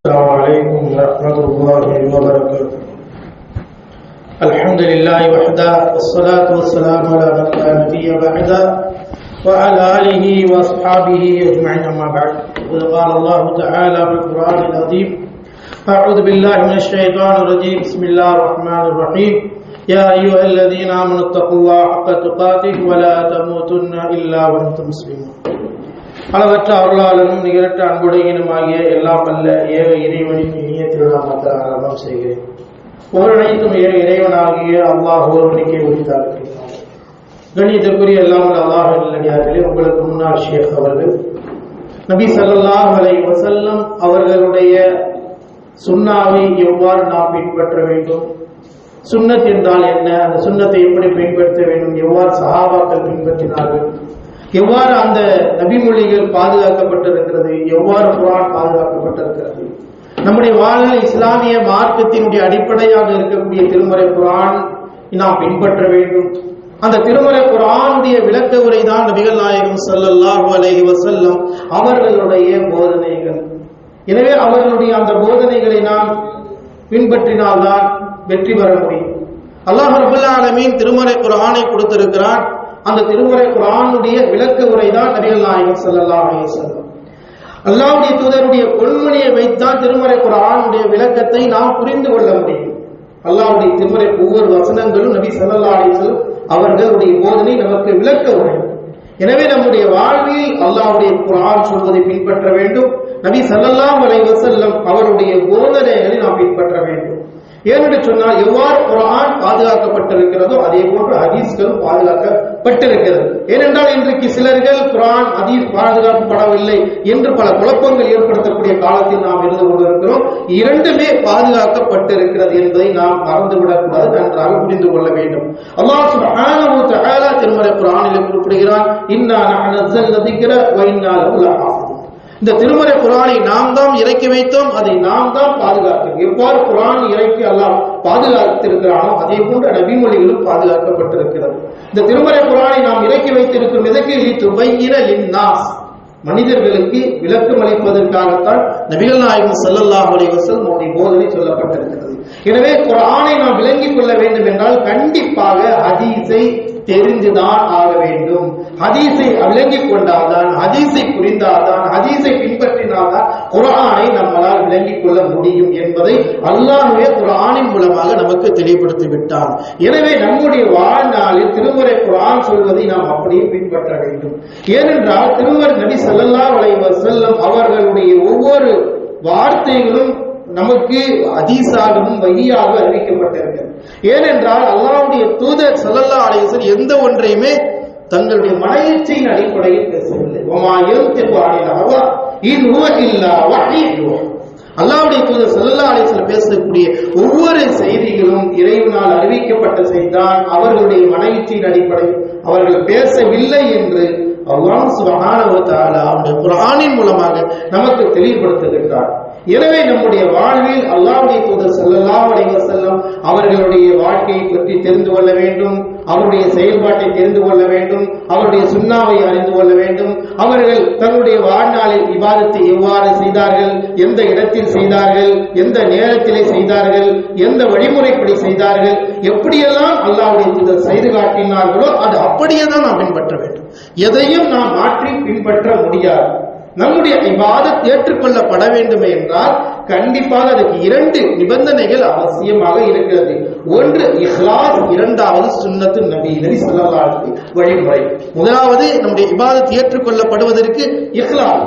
السلام عليكم ورحمة الله وبركاته. الحمد لله وحده والصلاة والسلام على من لا نبي بعده وعلى آله وأصحابه أجمعين أما بعد. قال الله تعالى في القرآن العظيم أعوذ بالله من الشيطان الرجيم. بسم الله الرحمن الرحيم. يا أيها الذين آمنوا اتقوا الله حق تقاته ولا تموتن إلا وأنتم مسلمون. அளவற்ற அருளாளனும் நிகரற்ற அன்புடையனுமாகிய எல்லாம் அல்ல ஏக இறைவனின் இனிய திருநாமத்தை ஆரம்பம் செய்கிறேன். ஒருழைத்தும் ஏக இறைவனாகிய அல்லாஹ் ஒருவனுக்கே உரித்தார்கள் கணியத்திற்குரிய எல்லாம் அல்லாஹ் நல்லடியார்களே உங்களுக்கு முன்னாள் ஷேக் அவர்கள் நபி சல்லாஹ் அலை வசல்லம் அவர்களுடைய சுண்ணாவை எவ்வாறு நாம் பின்பற்ற வேண்டும்? சுண்ணத் என்றால் என்ன? அந்த சுண்ணத்தை எப்படி பின்பற்ற வேண்டும்? எவ்வாறு சஹாபாக்கள் பின்பற்றினார்கள்? எவ்வாறு அந்த நபிமொழிகள் பாதுகாக்கப்பட்டிருக்கிறது? எவ்வாறு குரான் பாதுகாக்கப்பட்டிருக்கிறது? நம்முடைய வாழ்வில் இஸ்லாமிய மார்க்கத்தினுடைய அடிப்படையாக இருக்கக்கூடிய திருமறை குரான் நாம் பின்பற்ற வேண்டும். அந்த திருமறை குரானுடைய விளக்க உரை தான் நபிகள் நாயகம் ஸல்லல்லாஹு அலைஹி வசல்லம் அவர்களுடைய போதனைகள். எனவே அவர்களுடைய அந்த போதனைகளை நாம் பின்பற்றினால்தான் வெற்றி பெற முடியும். அல்லாஹ் ரபுல் ஆலமீன் திருமறை குரானை கொடுத்திருக்கிறான். அந்த திருமுறை குரானுடைய விளக்க உரை தான் நபிகள் நாயகம் செல்லல்லா அலைஹி அல்லாவுடைய தூதருடைய பொன்மணியை வைத்தான் திருமறை குரானுடைய விளக்கத்தை நாம் புரிந்து கொள்ள முடியும். அல்லாவுடைய திருமறை ஒவ்வொரு வசனங்களும் நபி ஸல்லல்லாஹு அலைஹி அவர்களுடைய போதனை நமக்கு விளக்க உரை எனவே நம்முடைய வாழ்வில் அல்லாவுடைய குரான் சொல்வதை பின்பற்ற வேண்டும். நபி சல்லல்லா அலைஹி வஸல்லம் அவருடைய போதனைகளை நாம் பின்பற்ற வேண்டும். ஏனென்று சொன்னால் எவ்வாறு குரான் பாதுகாக்கப்பட்டிருக்கிறதோ அதே போன்று ஹதீஸ்களும் பாதுகாக்கப்பட்டிருக்கிறது. ஏனென்றால் இன்றைக்கு சிலர்கள் குரான் ஹதீஸ் பாதுகாக்கப்படவில்லை என்று பல குழப்பங்கள் ஏற்படுத்தக்கூடிய காலத்தில் நாம் இருந்து கொண்டிருக்கிறோம். இரண்டுமே பாதுகாக்கப்பட்டிருக்கிறது என்பதை நாம் மறந்துவிடக்கூடாது நன்றாக புரிந்து கொள்ள வேண்டும். அல்லாஹ் சுப்ஹானஹு வ தஆலா திருமறை குரானில் குறிப்பிடுகிறான் இன்னா நஹ்னு நஸல்ன திக்ர வ இன்னா லஹு இந்த திருமறை குரானை நாம் தான் இறக்கி வைத்தோம் அதை நாம் தான் பாதுகாத்தோம் எவ்வாறு குரான் இறக்கி எல்லாம் பாதுகாத்திருக்கிறானோ அதே போன்ற நபிமொழிகளும் பாதுகாக்கப்பட்டிருக்கிறது. இந்த திருமறை குரானை நாம் இறக்கி வைத்திருக்கும் எதற்கு? துபையின லின்னாஸ். மனிதர்களுக்கு விளக்கம் அளிப்பதற்காகத்தான் நபிகள் நாயகம் செல்லல்லா அலைஹி வஸல்லம் அவருடைய போதனை சொல்லப்பட்டிருக்கிறது. எனவே குரானை நாம் விளங்கிக் கொள்ள வேண்டும் என்றால் கண்டிப்பாக ஹதீஸை தெரிந்துதான் ஆக வேண்டும். ஹதீஸை விளங்கிக் கொண்டால்தான் ஹதீஸை புரிந்தால்தான் ஹதீஸை பின்பற்றினால்தான் குரானை நம்மளால் விளங்கிக் கொள்ள முடியும் என்பதை அல்லாஹ்வே குரானின் மூலமாக நமக்கு தெளிவுபடுத்தி விட்டார் எனவே நம்முடைய வாழ்நாளில் திருமுறை குரான் சொல்வதை நாம் அப்படியே பின்பற்ற வேண்டும். ஏனென்றால் திருமறை நபி செல்லல்லா வளைவர் செல்லும் அவர்களுடைய ஒவ்வொரு வார்த்தைகளும் நமக்கு அதீசாகவும் வகியாக அறிவிக்கப்பட்டிருக்கிறது. ஏனென்றால் அல்லாவுடைய தூதர் செல்லல்லா அலைஹி எந்த ஒன்றையுமே தங்களுடைய மனையச்சையின் அடிப்படையில் பேசவில்லை. ஒமா யன்திகு அனில் இது இன் இல்லா தூதர் செல்லா அலைஹி பேசக்கூடிய ஒவ்வொரு செய்திகளும் இறைவனால் அறிவிக்கப்பட்ட செய்தான் அவர்களுடைய மனைவிச்சியின் அடிப்படையில் அவர்கள் பேசவில்லை என்று அல்லாஹ் சுப்ஹானஹு வ தஆலா அவருடைய குர்ஆனின் மூலமாக நமக்கு தெளிவுபடுத்துகின்றார். எனவே நம்முடைய வாழ்வில் அல்லாவுடைய தூதர் செல்லலாம் அலைஹி செல்லும் அவர்களுடைய வாழ்க்கையை பற்றி தெரிந்து கொள்ள வேண்டும் அவருடைய செயல்பாட்டை தெரிந்து கொள்ள வேண்டும் அவருடைய சுண்ணாவை அறிந்து கொள்ள வேண்டும். அவர்கள் தன்னுடைய வாழ்நாளில் விவாதத்தை எவ்வாறு செய்தார்கள் எந்த இடத்தில் செய்தார்கள் எந்த நேரத்திலே செய்தார்கள் எந்த வழிமுறைப்படி செய்தார்கள் எப்படியெல்லாம் அல்லாவுடைய தூதர் செய்து காட்டினார்களோ அது அப்படியே தான் நாம் பின்பற்ற வேண்டும். எதையும் நாம் மாற்றி பின்பற்ற முடியாது. நம்முடைய இபாதத் ஏற்றுக்கொள்ளப்பட வேண்டும் என்றால் கண்டிப்பாக அதுக்கு இரண்டு நிபந்தனைகள் அவசியமாக இருக்கிறது. ஒன்று இஹ்லாஸ். இரண்டாவது சுன்னத்து நபி நபி ஸல்லல்லாஹு வழிமுறை. முதலாவது நம்முடைய இபாதத் ஏற்றுக்கொள்ளப்படுவதற்கு இஹ்லாஸ்.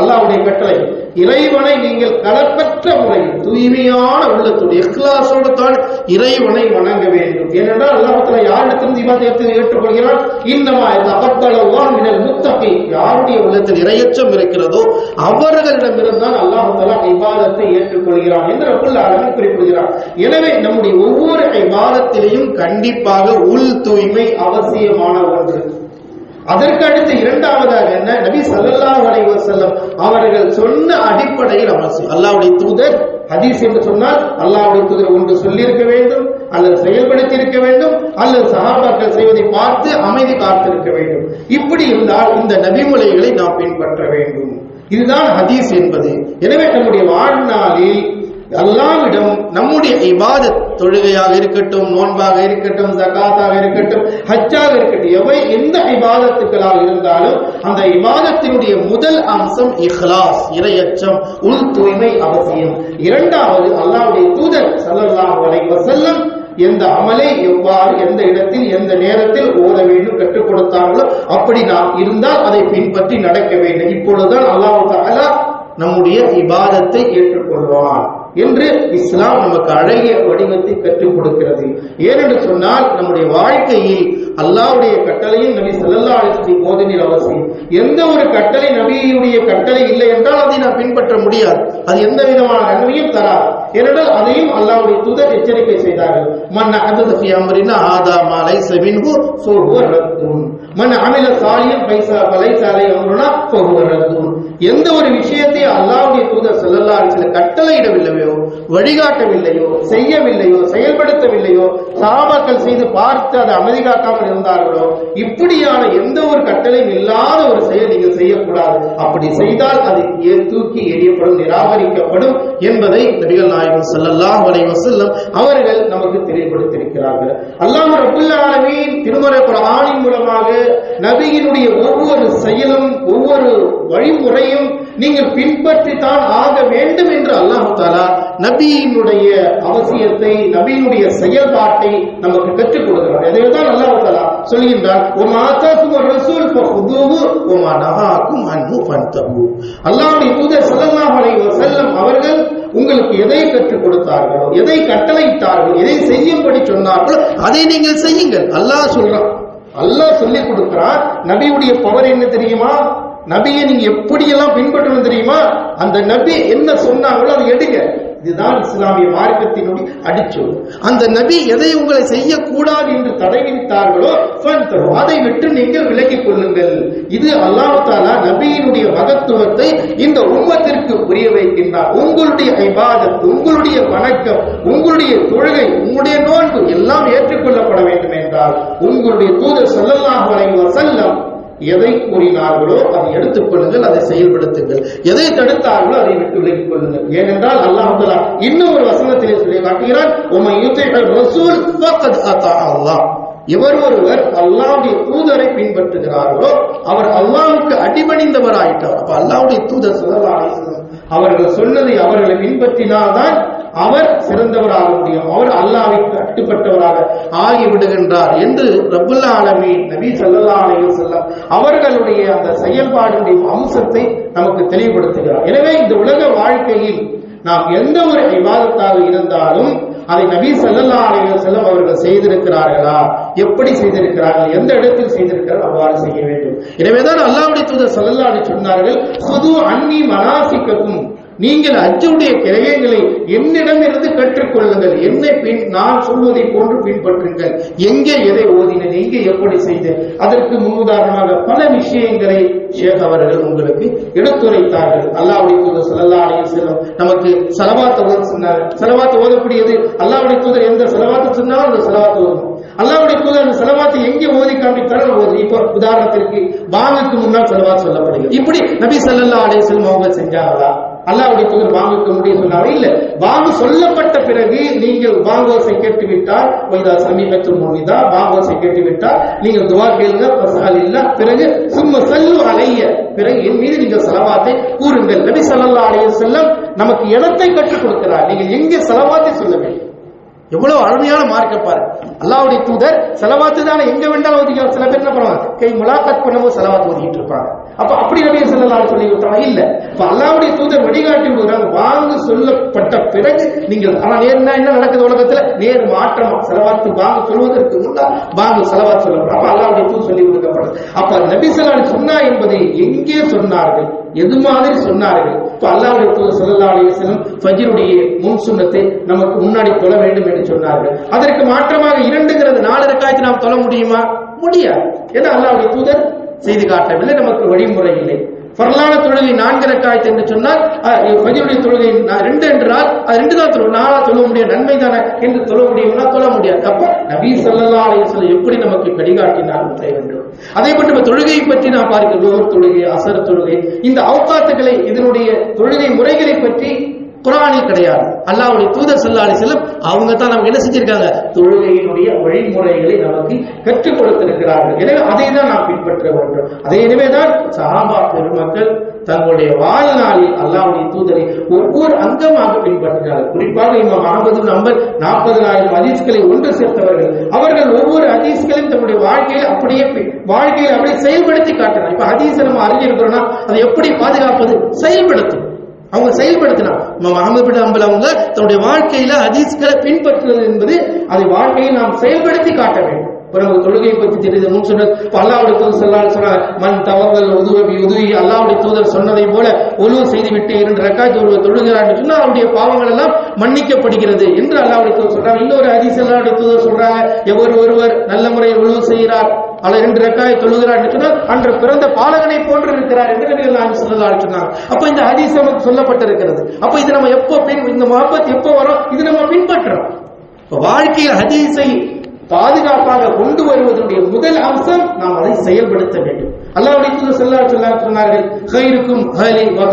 அல்லாவுடைய கட்டளை. இறைவனை நீங்கள் கலப்பற்ற முறையில் தூய்மையான உள்ளத்தோடு இஹ்லாசோடு தான் இறைவனை வணங்க வேண்டும். ஏனென்றால் அல்லாஹத்துல யாரிடத்திலிருந்து இபாதத்தை ஏற்றுக்கொள்கிறான்? இன்னமா தகப்பலவான் மினல் முத்தகை யாருடைய உள்ளத்தில் இரையச்சம் இருக்கிறதோ அவர்களிடம் அவர்களிடமிருந்தான் அல்லாஹால ஐபாதத்தை ஏற்றுக்கொள்கிறான் என்று ரப்புல் ஆலமின் குறிப்பிடுகிறார். எனவே நம்முடைய ஒவ்வொரு ஐபாதத்திலையும் கண்டிப்பாக உள் தூய்மை அவசியமான ஒன்று. அதற்கு அடுத்து இரண்டாவதாக என்ன? நபி சல்லா அலைஹி செல்லம் அவர்கள் சொன்ன அடிப்படையில் அவசியம். அல்லாவுடைய தூதர் ஹதீஸ் என்று சொன்னால் அல்லாவுடைய தூதர் ஒன்று சொல்லியிருக்க வேண்டும் அல்லது செயல்படுத்தி இருக்க வேண்டும் அல்லது சகாபாக்கள் செய்வதை பார்த்து அமைதி காத்திருக்க வேண்டும். இப்படி இருந்தால் இந்த நபிமுறைகளை நாம் பின்பற்ற வேண்டும். இதுதான் ஹதீஸ் என்பது. எனவே நம்முடைய வாழ்நாளில் அல்லாவிடம் நம்முடைய இபாத தொழுகையாக இருக்கட்டும் நோன்பாக இருக்கட்டும் ஜகாத்தாக இருக்கட்டும் ஹஜ்ஜாக இருக்கட்டும் எவை எந்த இபாதத்துக்களாக இருந்தாலும் அந்த இபாதத்தினுடைய முதல் அம்சம் இஹ்லாஸ் இரையச்சம் உள் தூய்மை அவசியம். இரண்டாவது அல்லாவுடைய தூதர் ஸல்லல்லாஹு அலைஹி எந்த அமலை எவ்வாறு எந்த இடத்தில் எந்த நேரத்தில் ஓத வேண்டும் கற்றுக் கொடுத்தார்களோ அப்படி நாம் இருந்தால் அதை பின்பற்றி நடக்க வேண்டும். இப்பொழுதுதான் அல்லாஹ் தஆலா நம்முடைய இபாதத்தை ஏற்றுக்கொள்வான். என்று இஸ்லாம் நமக்கு அழகிய வடிவத்தை கற்றுக் கொடுக்கிறது. ஏனென்று சொன்னால் நம்முடைய வாழ்க்கையில் அல்லாவுடைய கட்டளையும் நபி ஸல்லல்லாஹு அலைஹி போதனில் அவசியம். எந்த ஒரு கட்டளை நபியுடைய கட்டளை இல்லை என்றால் அதை நான் பின்பற்ற முடியாது. அது எந்த விதமான நன்மையும் தராது. ஏனென்றால் அதையும் அல்லாவுடைய தூதர் எச்சரிக்கை செய்தார்கள். மன் அஹதத அமரின் ஆதா மாலை செவின்கு சோகுவர் ஃபஹுவ மன் அமில சாலியன் பைசா பலை சாலை அமருனா சோகுவர் ரத்தூன். எந்த ஒரு விஷயத்தை அல்லாவுடைய தூதர் செல்லல்லா சில கட்டளையிடவில்லையோ வழிகாட்டவில்லையோ செய்யவில்லையோ செயல்படுத்தவில்லையோ சாபாக்கள் செய்து பார்த்து அதை அமைதி காக்காமல் இருந்தார்களோ இப்படியான எந்த ஒரு கட்டளையும் இல்லாத ஒரு செயல் நீங்கள் செய்யக்கூடாது. அப்படி செய்தால் அது ஏ- தூக்கி எரியப்படும் நிராகரிக்கப்படும் என்பதை நபிகள் நாயகம் ஸல்லல்லாஹு வரைவ வஸல்லம் அவர்கள் நமக்கு தெரியப்படுத்தியிருக்கிறார்கள். அல்லாஹ் ரப்பல் திருமறை நபியினுடைய ஒவ்வொரு செயலும் ஒவ்வொரு வழிமுறையும் நீங்கள் பின்பற்றித்தான் ஆக வேண்டும் என்று அல்லாஹ் தாலா நபியினுடைய அவசியத்தை நபியினுடைய செயல்பாட்டை நமக்கு கற்றுக் கொடுக்கிறார் எனவே அல்லாஹு தாலா சொல்கின்றார் ஒரு ஆத்தாக்கும் ஒரு ரசூல் ஃபஹுதுஹு தூதர் அவர்கள் உங்களுக்கு எதை கற்றுக் கொடுத்தார்களோ எதை கட்டளையிட்டார்களோ எதை செய்யும்படி சொன்னார்களோ அதை நீங்கள் செய்யுங்கள். அல்லாஹ் சொல்றான். அல்லாஹ் சொல்லி கொடுக்கிறான் நபியுடைய பவர் என்ன தெரியுமா? நபியை நீங்க எப்படியெல்லாம் பின்பற்றணும் தெரியுமா? அந்த நபி என்ன சொன்னாங்களோ அதை எடுங்க. இதுதான் இஸ்லாமிய மார்க்கத்தினுடைய அடிச்சொல் அந்த நபி எதை உங்களை செய்யக்கூடாது என்று தடை விதித்தார்களோ அதை விட்டு நீங்கள் விலகிக் கொள்ளுங்கள். இது அல்லாஹ் தாலா நபியினுடைய மகத்துவத்தை இந்த உம்மத்திற்கு புரிய வைக்கின்றார். உங்களுடைய ஐபாதத் உங்களுடைய வணக்கம் உங்களுடைய தொழுகை உங்களுடைய நோன்பு எல்லாம் ஏற்றுக்கொள்ளப்பட வேண்டும் என்றால் உங்களுடைய தூதர் ஸல்லல்லாஹு அலைஹி செல்லம் எதை கூறினார்களோ அதை எடுத்துக் கொள்ளுங்கள் அதை செயல்படுத்துங்கள். எதை தடுத்தார்களோ அதை விட்டு விலகிக் கொள்ளுங்கள். ஏனென்றால் அல்லாஹ் இன்னும் ஒரு வசனத்திலே சொல்லி காட்டுகிறான் உமை யுத்திஹர் ரசூல் அத்தா அல்லாஹ். எவர் ஒருவர் அல்லாவுடைய தூதரை பின்பற்றுகிறார்களோ அவர் அல்லாஹ்வுக்கு அடிபணிந்தவராயிட்டார். அப்ப அல்லாவுடைய தூதர் ஸல்லல்லாஹு அவர்கள் சொன்னதை அவர்களை பின்பற்றினால்தான் அவர் சிறந்தவராக முடியும். அவர் அல்லாவிற்கு கட்டுப்பட்டவராக ஆகிவிடுகின்றார் என்று ரபுல்லா ஆலமீன் நபி சல்லா அலைஹி செல்லம் அவர்களுடைய அந்த செயல்பாடுடைய அம்சத்தை நமக்கு தெளிவுபடுத்துகிறார். எனவே இந்த உலக வாழ்க்கையில் நாம் எந்த ஒரு விவாதத்தாக இருந்தாலும் அதை நபி சல்லா அலைஹி செல்லம் அவர்கள் செய்திருக்கிறார்களா? எப்படி செய்திருக்கிறார்கள்? எந்த இடத்தில் செய்திருக்கிறார்கள்? அவ்வாறு செய்ய வேண்டும். எனவேதான் அல்லாவுடைய தூதர் ஸல்லல்லாஹு அலைஹி சொன்னார்கள் சுது அன்னி மனாசிக்கக்கும் நீங்கள் அஜுடைய கிரகங்களை என்னிடமிருந்து கற்றுக்கொள்ளுங்கள். என்னை பின் நான் சொல்வதை போன்று பின்பற்றுங்கள். எங்கே எதை ஓதினேன்? எங்கே எப்படி செய்தேன்? அதற்கு முன்னுதாரணமாக பல விஷயங்களை ஷேக் அவர்கள் உங்களுக்கு எடுத்துரைத்தார்கள். அல்லாவுடைய தூதர் ஸல்லல்லாஹு அலைஹி வஸல்லம் நமக்கு செலவாத்து ஓத சொன்னார். செலவாத்து ஓதக்கூடியது அல்லாவுடைய தூதர் எந்த செலவாத்து சொன்னாலும் அந்த செலவாத்து ஓதும். அல்லாவுடைய தூதர் அந்த செலவாத்தை எங்கே ஓதி காண்பித்தாலும் ஓது இப்போ உதாரணத்திற்கு பாங்குக்கு முன்னால் செலவாத்து சொல்லப்படுகிறது. இப்படி நபி சல்லா அலைஹி வஸல்லம் அவங்க செஞ்சாங்களா அல்லாவுடைய தூதர் பாங்குக்கு முடியும் சொன்னாரோ? இல்ல. வாங்கு சொல்லப்பட்ட பிறகு நீங்கள் பாங்கோசை கேட்டு விட்டால் வைதா சமீபத்து மோனிதா பாங்கோசை கேட்டு விட்டால் நீங்கள் துவா கேளுங்க பசால் இல்ல. பிறகு சும்ம செல்லு அலைய பிறகு என் மீது நீங்கள் செலவாத்தை கூறுங்கள். நபி சல்லா அலைய செல்லம் நமக்கு இடத்தை கற்றுக் கொடுக்கிறார். நீங்கள் எங்கே செலவாத்தை சொல்ல வேண்டும் எவ்வளவு அருமையான மார்க்க பாரு அல்லாவுடைய தூதர் செலவாத்து தானே எங்க வேண்டாம் ஒதுக்கலாம் சில பேர் என்ன பண்ணுவாங்க கை முலாக்கத் பண்ணவும் செலவாத்து ஓதிக்கிட்டு இருப்பாங்க. அப்ப அப்படி நபி செல்லலாம் சொல்லி கொடுத்தாங்க இல்ல. இப்ப அல்லாவுடைய தூதர் வழிகாட்டி விடுறாங்க வாங்க சொல்லப்பட்ட பிறகு நீங்கள் ஆனா நேர்னா என்ன நடக்குது உலகத்துல? நேர் மாற்றமா செலவாத்து வாங்க சொல்வதற்கு முன்னால் வாங்க செலவாத்து சொல்லப்படும். அப்ப அல்லாவுடைய தூதர் சொல்லி கொடுக்கப்படுது அப்ப நபி ஸல்லல்லாஹு சொன்னா என்பதை எங்கே சொன்னார்கள்? எது மாதிரி சொன்னார்கள்? இப்ப அல்லாவுடைய தூதர் ஸல்லல்லாஹு அலைஹி வஸல்லம் முன் சுண்ணத்தை நமக்கு முன்னாடி தொழ வேண்டும் என்று சொன்னார்கள். அதற்கு மாற்றமாக இரண்டுங்கிறது நாலு ரக்காயத்தை நாம் தொழ முடியுமா? முடியாது. ஏன்னா அல்லாவுடைய தூதர் செய்து காட்டவில்லை நமக்கு வழிமுறை இல்லை. பரலான தொழுகை நான்கு ரக்காயத்து என்று சொன்னால் அஹ், தொழுகை ரெண்டு என்றால் அது ரெண்டு தான் தொழும் நாளா தொழ முடியும் நன்மை தானே என்று தொழ முடியும்னா தொழ முடியாது. அப்ப நபி ஸல்லல்லாஹு அலைஹி எப்படி நமக்கு வழிகாட்டினாலும் செய்ய வேண்டும். அதே போன்று நம்ம தொழுகையை பற்றி நான் பார்க்கிறோம் லுஹர் தொழுகை அசர தொழுகை இந்த அவுக்காத்துக்களை இதனுடைய தொழுகை முறைகளை பற்றி குரானில் கிடையாது. அல்லாவுடைய தூதர் சல்லாலி செல்லம் அவங்க தான் நமக்கு என்ன செஞ்சிருக்காங்க? தொழுகையினுடைய வழிமுறைகளை நமக்கு கற்றுக் கொடுத்திருக்கிறார்கள். எனவே அதை தான் நாம் பின்பற்ற வேண்டும். அதே எனவே தான் சஹாபா பெருமக்கள் தங்களுடைய வாழ்நாளில் அல்லாவுடைய தூதரை ஒவ்வொரு அங்கமாக பின்பற்றினார்கள். குறிப்பாக இமாம் அகமது நம்பர் நாற்பதனாயிரம் ஹதீஸ்களை ஒன்று சேர்த்தவர்கள். அவர்கள் ஒவ்வொரு ஹதீஸ்களையும் தன்னுடைய வாழ்க்கையில் அப்படியே வாழ்க்கையில் அப்படியே செயல்படுத்தி காட்டினார் இப்ப ஹதீஸை நம்ம அறிஞ்சிருக்கிறோம்னா அதை எப்படி பாதுகாப்பது? செயல்படுத்தும். அவங்க செயல்படுத்தினா. அகமது பின் அம்பல் அவங்க தன்னுடைய வாழ்க்கையில ஹதீஸ்களை பின்பற்றுவது என்பது அதை வாழ்க்கையில் நாம் செயல்படுத்தி காட்ட வேண்டும். பிறகு தொழுகையை பற்றி தெரியுது முன் சொன்னது அல்லாவுடைய தூதர் சொல்லான்னு சொன்னார் மண் தவறுதல் உதுவி உதவி அல்லாவுடைய தூதர் சொன்னதை போல ஒழுவு செய்து விட்டு இரண்டு ரக்காய் ஒருவர் தொழுகிறார் சொன்னால் அவருடைய பாவங்கள் எல்லாம் மன்னிக்கப்படுகிறது என்று அல்லாவுடைய தூதர் சொல்றாங்க இன்னொரு அதிச அல்லாவுடைய தூதர் சொல்றாங்க எவர் ஒருவர் நல்ல முறையில் ஒழுவு செய்கிறார் அல்ல இரண்டு ரக்காய் தொழுகிறார் என்று சொன்னால் அன்று பிறந்த பாலகனை போன்று இருக்கிறார் என்று நபிகள் நாயகம் சொல்லலாம் சொன்னாங்க. அப்ப இந்த ஹதீஸ் நமக்கு சொல்லப்பட்டிருக்கிறது. அப்ப இது நம்ம எப்போ பின் இந்த முகப்பத் எப்போ வரும்? இது நம்ம பின்பற்றோம் வாழ்க்கையில் ஹதீஸை பாதுகாப்பாக கொண்டு வருவதனுடைய முதல் அம்சம் நாம் அதை செயல்படுத்த வேண்டும். அல்லாவுடைய தூதர் ஸல்லல்லாஹு சொன்னார்கள் "ஹைருக்கும் ஹலி வ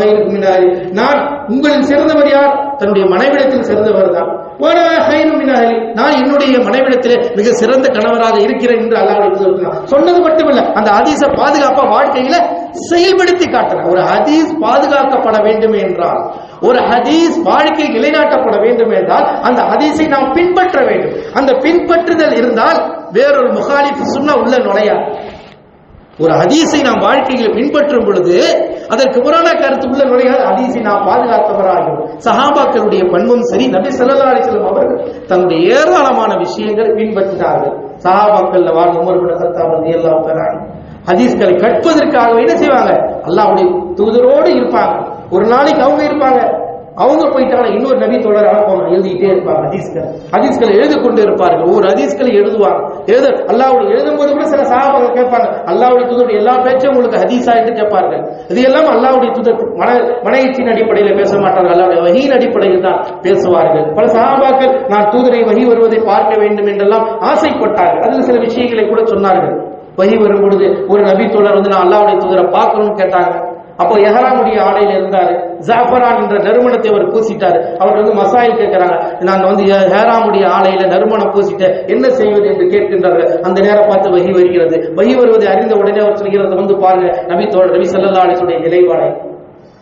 நான் உங்களின் சிறந்தவர் யார்? தன்னுடைய மனைவிடத்தில் சிறந்தவர் தான். நான் என்னுடைய மனைவிடத்திலே மிக சிறந்த கணவராக இருக்கிறேன் என்று அல்லாவுடைய தூதர் சொன்னது மட்டுமல்ல அந்த அதீச பாதுகாப்பா வாழ்க்கையில செயல்படுத்தி காட்டுறேன் ஒரு அதீஸ் பாதுகாக்கப்பட வேண்டும் என்றால் ஒரு ஹதீஸ் வாழ்க்கையில் நிலைநாட்டப்பட வேண்டும் என்றால் அந்த ஹதீஸை நாம் பின்பற்ற வேண்டும். அந்த பின்பற்றுதல் இருந்தால் வேறொரு முகாலிஃப் சுன்னா உள்ள நுழையா? ஒரு ஹதீஸை நாம் வாழ்க்கையில் பின்பற்றும் பொழுது அதற்கு புராண கருத்து உள்ள நுழையாது ஹதீஸை நாம் பாதுகாத்தவராகும் சஹாபாக்களுடைய பண்பும் சரி. நபி ஸல்லல்லாஹு அலைஹி அவர்கள் தங்களுடைய ஏராளமான விஷயங்கள் பின்பற்றினார்கள். சஹாபாக்கள் வாழ்ந்த உமர் பின் எல்லாம் ரலியல்லாஹு ஹதீஸ்களை கற்பதற்காகவே என்ன செய்வாங்க? அல்லாவுடைய தூதரோடு இருப்பாங்க. ஒரு நாளைக்கு அவங்க இருப்பாங்க. அவங்க போயிட்டாங்க இன்னொரு நபி தொடராக அனுப்புவாங்க எழுதிட்டே இருப்பாங்க ஹதீஸ்கள். ஹதீஸ்களை எழுதி கொண்டு இருப்பார்கள். ஒவ்வொரு ஹதீஸ்களை எழுதுவாங்க. எழுத அல்லாவுடைய எழுதும்போது கூட சில சாபாக கேட்பாங்க. அல்லாவுடைய தூதருடைய எல்லா பேச்சும் உங்களுக்கு ஹதீஸா என்று கேட்பார்கள். இது எல்லாம் அல்லாவுடைய தூதர் மன மனையீச்சின் அடிப்படையில் பேச மாட்டார்கள். அல்லாவுடைய வகையின் அடிப்படையில் தான் பேசுவார்கள். பல சாபாக்கள் நான் தூதரை வகி வருவதை பார்க்க வேண்டும் என்றெல்லாம் ஆசைப்பட்டார்கள். அதில் சில விஷயங்களை கூட சொன்னார்கள். வகி வரும் பொழுது ஒரு நபி தோழர் வந்து நான் அல்லாவுடைய தூதரை பார்க்கணும்னு கேட்டாங்க. அப்போ எஹராமுடைய ஆடையில் இருந்தார் ஜாஃபரான் என்ற நறுமணத்தை அவர் பூசிட்டார். அவர் வந்து மசாயில் கேட்கிறாங்க. நான் வந்து ஹேராமுடைய ஆலையில நறுமணம் பூசிட்டேன். என்ன செய்வது என்று கேட்கின்றார்கள். அந்த நேரம் பார்த்து வகி வருகிறது. வகி வருவதை அறிந்த உடனே அவர் சொல்கிறது வந்து பாருங்க நபி தோழர் நபி சல்லா அலிசுடைய நிலைப்பாடை.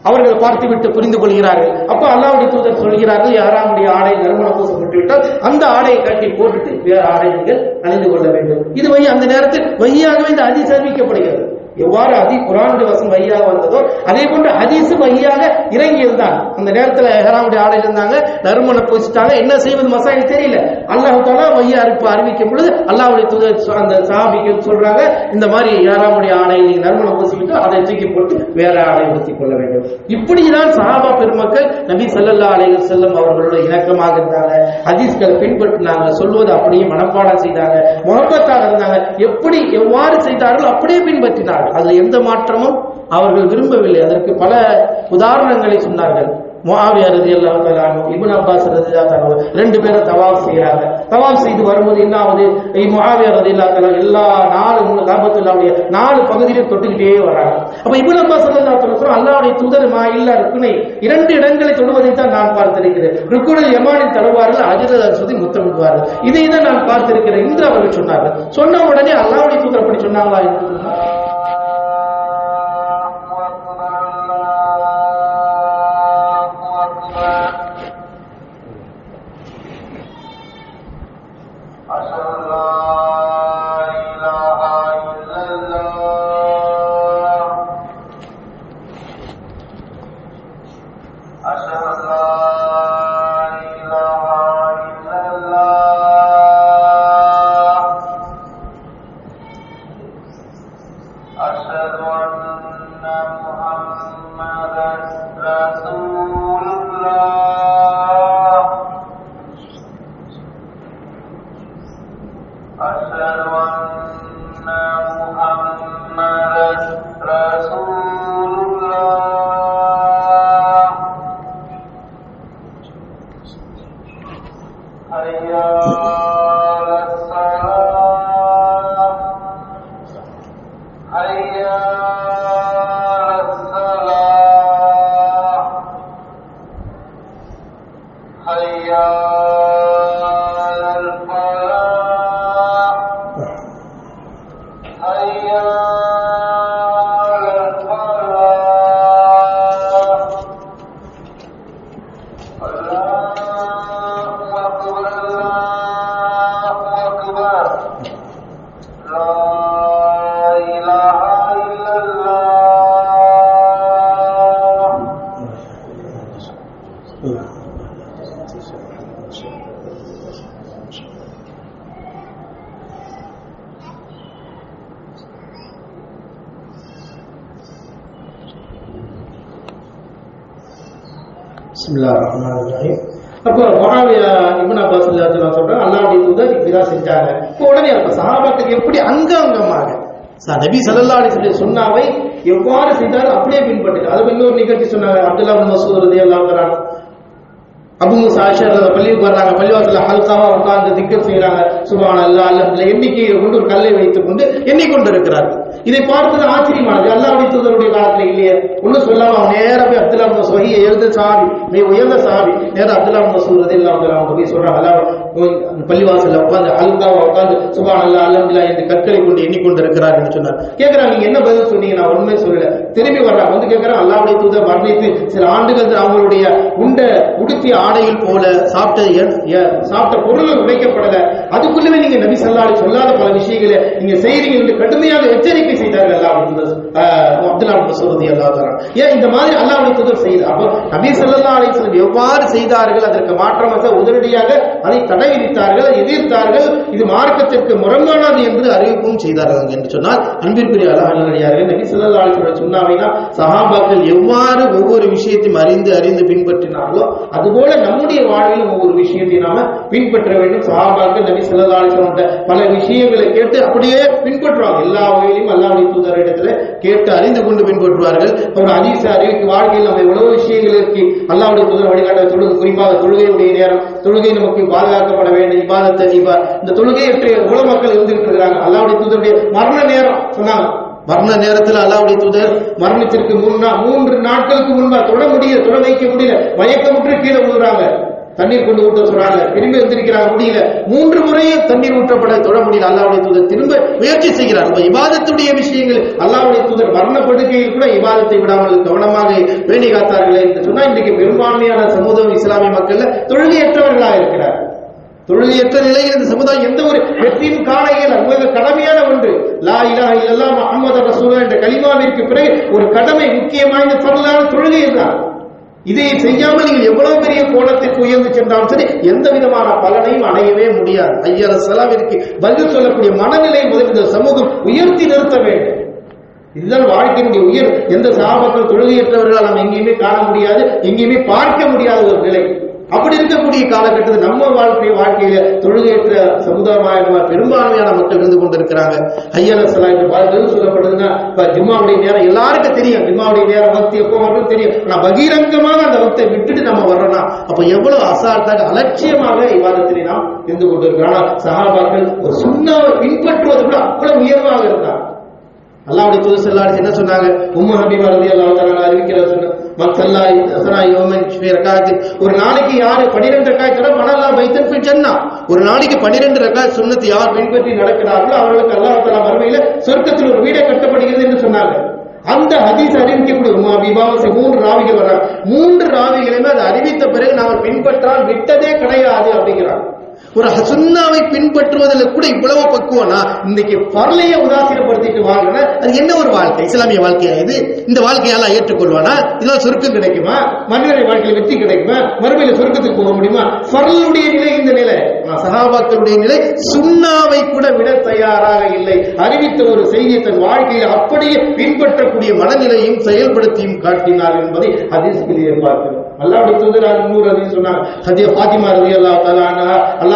அவர்கள் பார்த்துவிட்டு புரிந்து கொள்கிறார்கள். அப்ப அல்லாவுடைய தூதர் சொல்கிறார்கள் யாராமுடைய ஆடை நறுமணம் பூசப்பட்டு விட்டால் அந்த ஆடையை கட்டி போட்டுட்டு வேறு ஆடை நீங்கள் அணிந்து கொள்ள வேண்டும். இது வை அந்த நேரத்தில் வையாகவே இந்த ஹதீஸ் அறிவிக்கப்படுகிறது. எவ்வாறு அதி குரானுடைய வசம் வையாக வந்ததோ அதே போன்று ஹதீஸ் வையாக இறங்கி இருந்தாங்க அந்த நேரத்தில் ஹெராமுடைய ஆடையில் இருந்தாங்க நறுமணம் பூசிட்டாங்க என்ன செய்வது மசாயில் தெரியல. அல்லாஹ் தாலா வையா அறிவிப்பு அறிவிக்கும் பொழுது அல்லாவுடைய துதர் அந்த சாமிக்கு சொல்றாங்க இந்த மாதிரி யாராமுடைய ஆடை நீங்க நறுமணம் பூசிக்கிட்டு அதை தூக்கி போட்டு வேற ஆடை ஊற்றி கொள்ள வேண்டும். இப்படிதான் சஹாபா பெருமக்கள் நபி சல்லல்லா அலைகள் செல்லும் அவர்களோட இணக்கமாக இருந்தாங்க. ஹதீஸ்களை பின்பற்றினாங்க சொல்வது அப்படியே மனப்பாடம் செய்தாங்க முகப்பத்தாக இருந்தாங்க. எப்படி எவ்வாறு செய்தார்களோ அப்படியே பின்பற்றினார்கள் அதுல எந்த மாற்றமும் அவர்கள் விரும்பவில்லை. அதற்கு பல உதாரணங்களை சொன்னார்கள். முஆவியா ரதி தஆலா இபுன் அப்பாஸ் ரதி தஆலா ரெண்டு பேரும் தவாஃப் செய்கிறாங்க தவாஃப் செய்து வரும்போது என்ன ஆகுது இ ரதி ரலியல்லாஹு எல்லா நாலு மூணு நாலு பகுதியிலும் தொட்டுக்கிட்டே வராங்க அப்ப இபுன் அப்பாஸ் ரதி தஆலா அல்லாவுடைய தூதர் மா இல்ல ருக்குனை. இரண்டு இடங்களை தொடுவதை தான் நான் பார்த்திருக்கிறேன். ருக்குனில் யமானில் தழுவார்கள் அஜித அசுதி முத்தமிடுவார்கள். இதை தான் நான் பார்த்திருக்கிறேன் என்று அவர்கள் சொன்னார்கள். சொன்ன உடனே அல்லாவுடைய தூதர் அப்படி சொன்னாங்களா சஹாபாக்கள் எப்படி அங்க அங்கமாக நபி சல்லா அலி சொன்னாவை எவ்வாறு செய்தாலும் அப்படியே பின்பற்றிட்டு அது இன்னொரு நிகழ்ச்சி சொன்னாங்க அப்துல்லா மசூத் ரலியல்லாஹு தஆலா அபு பள்ளிக்கு வர்றாங்க பள்ளிவாசல ஹல்காவா உட்கார்ந்து திக்கர் செய்யறாங்க சுபான அல்லா அல்ல எண்ணிக்கையை கொண்டு ஒரு கல்லை வைத்துக் கொண்டு எண்ணிக்கொண்டு இருக்கிறார்கள் இதை பார்த்தது ஆச்சரியமானது. அல்லாஹ்வுடைய தூதருடைய காலத்துல இல்லையே. ஒண்ணும் சொல்லாம அவன் நேர போய் அப்துல்லா பின் எழுத சாவி நீ உயர்ந்த சாவி. நேர அப்துல்லா மசூர் மசூத் அவங்க போய் சொல்றாங்க அல்லாஹ் பள்ளிவாசல்ல உட்கார்ந்து ஹல்காவா உட்கார்ந்து சுபான் அல்லா அல்ஹம்துலில்லாஹ் என்று கற்களை கொண்டு எண்ணிக்கொண்டு இருக்கிறார் என்று சொன்னார். கேக்குறாங்க நீங்க என்ன பதில் சொன்னீங்க? நான் உண்மை சொல்லல. திரும்பி வர்றாங்க வந்து கேக்குறாங்க அல்லாவுடைய தூதர் வர்ணித்து சில ஆண்டுகள் அவங்களுடைய உண்ட உடுத்திய ஆடையில் போல சாப்பிட்ட சாப்பிட்ட பொருள்கள் உடைக்கப்படல. அதுக்குள்ளவே நீங்க நபி சல்லாடி சொல்லாத பல விஷயங்களை நீங்க செய்றீங்க என்று கடுமையாக எச்சரிக்கை செய்தார்கள் அல்லாஹ்வுடைய அப்துல்லா சொல்றது அல்லாஹ் ஏன் இந்த மாதிரி அல்லாஹ் தூதர் செய்தார் அப்போ நபி சல்லா அலைஹி எவ்வாறு செய்தார்கள்? அதற்கு மாற்றமாக உடனடியாக அதை தடை விதித்தார்கள் எதிர்த்தார்கள். இது மார்க்கத்திற்கு முரண்பானது என்று அறிவிப்பும் செய்தார்கள் என்று சொன்னால் அன்பிற்குரிய அல்லாஹ் நபி ஸல்லல்லாஹு அலைஹி சொன்னாவைனா சஹாபாக்கள் எவ்வாறு ஒவ்வொரு விஷயத்தையும் அறிந்து அறிந்து பின்பற்றினார்களோ அதுபோல நம்முடைய வாழ்வில் ஒவ்வொரு விஷயத்தை நாம பின்பற்ற வேண்டும். சஹாபாக்கள் நபி ஸல்லல்லாஹு அலைஹி பல விஷயங்களை கேட்டு அப்படியே பின்பற்றுவாங்க. எல்லா வகையிலும் அல்லாவுடைய தூதர் இடத்துல கேட்டு அறிந்து கொண்டு பின்பற்றுவார்கள். ஒரு அதிச அறிவிக்கு வாழ்க்கையில் நம்ம எவ்வளவு விஷயங்களுக்கு அல்லாவுடைய தூதர் வழிகாட்ட தொழுகை குறிப்பாக தொழுகையுடைய நேரம். தொழுகை நமக்கு பாதுகாக்கப்பட வேண்டும். இபாதத்தை இப்ப இந்த தொழுகையற்ற எவ்வளவு மக்கள் இருந்துகிட்டு இருக்கிறாங்க. அல்லாவுடைய தூதருடைய மரண நேரம் சொன்னாங்க. மரண நேரத்தில் அல்லாவுடைய தூதர் மரணத்திற்கு முன்னா மூன்று நாட்களுக்கு முன்பா தொட முடியல தொட வைக்க முடியல. மயக்கமுற்று கீழே விழுறாங்க. தண்ணீர் கொண்டு ஊட்ட சொல்றாங்க. திரும்பி வந்திருக்கிறாங்க முடியல. மூன்று முறையும் தண்ணீர் ஊற்றப்பட தொட முடியல. அல்லாவுடைய தூதர் திரும்ப முயற்சி செய்கிறார். நம்ம இபாதத்துடைய விஷயங்கள் அல்லாவுடைய தூதர் மரண படுக்கையில் கூட இபாதத்தை விடாமல் கவனமாக வேண்டி காத்தார்களே என்று சொன்னால் இன்றைக்கு பெரும்பான்மையான சமூகம் இஸ்லாமிய மக்கள்ல தொழுகையற்றவர்களாக இருக்கிறார் தொழிலியற்ற நிலையில் இந்த சமுதாயம் எந்த ஒரு வெற்றியும் காண இயல உங்களுக்கு கடமையான ஒன்று. லா இலா இல்லல்லா முகமது ரசூலா என்ற கலிமாவிற்கு பிறகு ஒரு கடமை முக்கியமான பொருளான தொழுகை தான். இதை செய்யாமல் நீங்கள் எவ்வளவு பெரிய கோணத்திற்கு உயர்ந்து சென்றாலும் சரி எந்த விதமான பலனையும் அடையவே முடியாது. ஐயர் செலவிற்கு பதில் சொல்லக்கூடிய மனநிலை முதல் இந்த சமூகம் உயர்த்தி நிறுத்த வேண்டும். இதுதான் வாழ்க்கையினுடைய உயர். எந்த சாபத்தில் தொழுகையற்றவர்களால் நாம் எங்கேயுமே காண முடியாது எங்கேயுமே பார்க்க முடியாத ஒரு நிலை. அப்படி இருக்கக்கூடிய காலகட்டத்தில் நம்ம வாழ்க்கை வாழ்க்கையில தொழுகையற்ற சமுதாயமான பெரும்பான்மையான மக்கள் இருந்து கொண்டிருக்கிறாங்க. ஐயன சலா என்று சொல்லப்படுதுன்னா இப்ப ஜிம்மாவுடைய நேரம் எல்லாருக்கும் தெரியும். ஜிம்மாவுடைய நேரம் பக்தி எப்போ வரணும் தெரியும். ஆனா பகிரங்கமாக அந்த பக்தை விட்டுட்டு நம்ம வர்றோம்னா அப்ப எவ்வளவு அசார்த்தாக அலட்சியமாக இவ்வாதத்திலே நாம் இருந்து கொண்டிருக்கிறோம். ஆனா சகாபாக்கள் ஒரு சுண்ணாவை பின்பற்றுவது கூட அவ்வளவு உயர்வாக இருந்தார் அல்லாவுடைய தூது செல்லாடு என்ன சொன்னாங்க? உம்மு ஹபீபா ரலியல்லாஹு தஆலா அறிவிக்கிறார் சொன்ன மக்கல்லா அஸ்ரா யோமன் ஃபீ ஒரு நாளைக்கு யார் 12 ரகாத் தொட மனல்லா பைத்தன் சொன்னா ஒரு நாளைக்கு 12 ரகாத் சுண்ணத்து யார் பின்பற்றி நடக்கிறார்களோ அவர்களுக்கு அல்லாஹ் தலா மறுமையில சொர்க்கத்தில் ஒரு வீடை கட்டப்படுகிறது என்று சொன்னாங்க அந்த ஹதீஸ் அறிவிக்கக்கூடிய உமா ஹபீபா மூன்று ராவிகள் வர்றாங்க மூன்று ராவிகளையுமே அதை அறிவித்த பிறகு நாம பின்பற்றால் விட்டதே கிடையாது அப்படிங்கிறாங்க ஒரு சுண்ணாவை பின்பற்றுவதில் கூட இவ்வளவு பக்குவம்னா இன்னைக்கு பரலைய உதாசீனப்படுத்திட்டு வாழ்றன அது என்ன ஒரு வாழ்க்கை? இஸ்லாமிய வாழ்க்கையா இது? இந்த வாழ்க்கையால ஏற்றுக்கொள்வானா? இதெல்லாம் சுருக்கம் கிடைக்குமா? மனிதனை வாழ்க்கையில் வெற்றி கிடைக்குமா? மறுமையில சுருக்கத்துக்கு போக முடியுமா? பரலுடைய நிலை இந்த நிலை. சகாபாக்களுடைய நிலை சுண்ணாவை கூட விட தயாராக இல்லை. அறிவித்த ஒரு செய்தியை தன் வாழ்க்கையில் அப்படியே பின்பற்றக்கூடிய மனநிலையும் செயல்படுத்தியும் காட்டினார் என்பதை ஹதீஸ்களிலே பார்க்கிறோம். அல்லாவுடைய தூதர் நூறு அதிகம் சொன்னாங்க. ஹதிய பாத்திமா ரதி அல்லா தலானா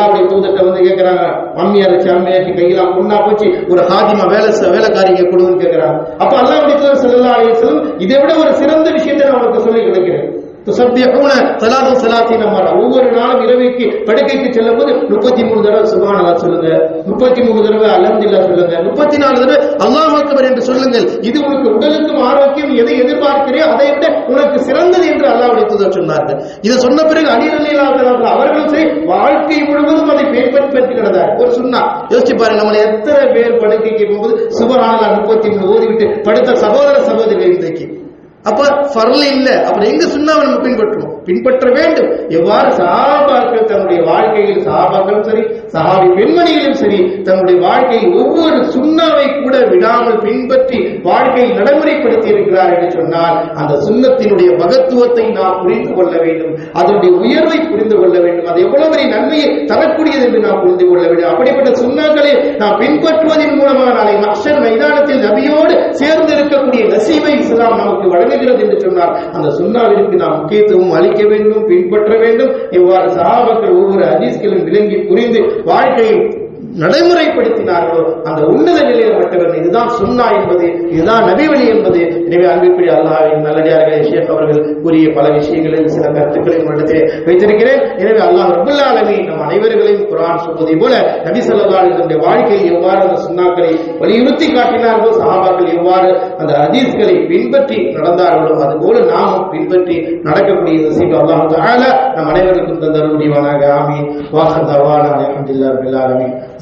அல்லாவுடைய தூதர்கிட்ட வந்து கேட்கறாங்க மம்மியார் அரைச்சி கையெல்லாம் பொண்ணா போச்சு ஒரு ஹாதிமா வேலை வேலைக்காரிங்க கொடுன்னு கேட்கறாங்க அப்ப அல்லாவுடைய தூதர் ஸல்லல்லாஹு அலையம் இதை விட ஒரு சிறந்த விஷயத்தை நான் உங்களுக்கு சொல்லி கிடைக்கிறேன். ஒவ்வொரு நாளும் இரவுக்கு படுக்கைக்கு செல்லும் போது முப்பத்தி மூணு தடவை சுபானலா சொல்லுங்க. முப்பத்தி மூணு தடவை அலந்தில்லா சொல்லுங்க. முப்பத்தி நாலு தடவை அல்லாஹ் அக்பர் என்று சொல்லுங்கள். இது உனக்கு உடலுக்கும் ஆரோக்கியம் எதை எதிர்பார்க்கிறையோ அதை விட உனக்கு சிறந்தது என்று அல்லாஹ்வுடைய தூதர் சொன்னார்கள். இதை சொன்ன பிறகு அணிரலீலா அவர்களும் சரி வாழ்க்கை முழுவதும் அதை பின்பற்றி கிடந்தார் ஒரு சொன்னா யோசிச்சு பாருங்க நம்மளை எத்தனை பேர் படுக்கைக்கு போகும்போது சுபரானா முப்பத்தி மூணு ஓதிவிட்டு படுத்த சகோதர சகோதரி இன்றைக்கு. அப்ப ஃபர்ல் இல்ல. அப்புறம் எங்க சுண்ணாவை நம்ம பின்பற்றுவோம்? பின்பற்ற வேண்டும். எவ்வாறு சஹாபாக்கள் தன்னுடைய வாழ்க்கையில் சஹாபாக்களும் சரி சஹாபி பெண்மணிகளும் சரி தன்னுடைய வாழ்க்கையில் ஒவ்வொரு சுண்ணாவை கூட விடாமல் பின்பற்றி வாழ்க்கையை நடைமுறைப்படுத்தி இருக்கிறார் என்று சொன்னால் அந்த சுண்ணத்தினுடைய மகத்துவத்தை நாம் புரிந்து கொள்ள வேண்டும். அதனுடைய உயர்வை புரிந்து கொள்ள வேண்டும். அது எவ்வளவு பெரிய நன்மையை தரக்கூடியது என்று நாம் புரிந்து கொள்ள வேண்டும். அப்படிப்பட்ட சுண்ணாக்களை நாம் பின்பற்றுவதன் மூலமாக நாளை மக்சர் மைதானத்தில் நபியோடு சேர்ந்து இருக்கக்கூடிய நசீவை இஸ்லாம் நமக்கு வழங்குகிறது என்று சொன்னார். அந்த சுண்ணாவிற்கு நாம் முக்கியத்துவம் அளிக்க வேண்டும் பின்பற்ற வேண்டும். இவ்வாறு சஹாபாக்கள் ஒவ்வொரு அதிஸ்களும் விளங்கி புரிந்து வாழ்க்கையை நடைமுறைப்படுத்தினார்களோ அந்த உன்னத நிலையில் பட்டவன் இதுதான் சுன்னா என்பது இதுதான் நபிவழி என்பது. எனவே அன்பிற்குரிய அல்லாஹின் நல்லடியார்களே ஷேக் அவர்கள் கூறிய பல விஷயங்களில் சில கருத்துக்களை உங்களிடத்திலே வைத்திருக்கிறேன். எனவே அல்லாஹ் ரபுல்லா அலமி நம் அனைவர்களையும் குரான் சொல்வதை போல நபி சொல்லா வாழ்க்கையில் எவ்வாறு அந்த சுண்ணாக்களை வலியுறுத்தி காட்டினார்களோ சகாபாக்கள் எவ்வாறு அந்த அதீஸ்களை பின்பற்றி நடந்தார்களோ அதுபோல நாமும் பின்பற்றி நடக்கக்கூடிய நசீப் அல்லாஹ் நம் அனைவருக்கும் தந்த முடிவானாக ஆமி வாஹர் அலமதுல்லா அல்ஹம்துலில்லாஹி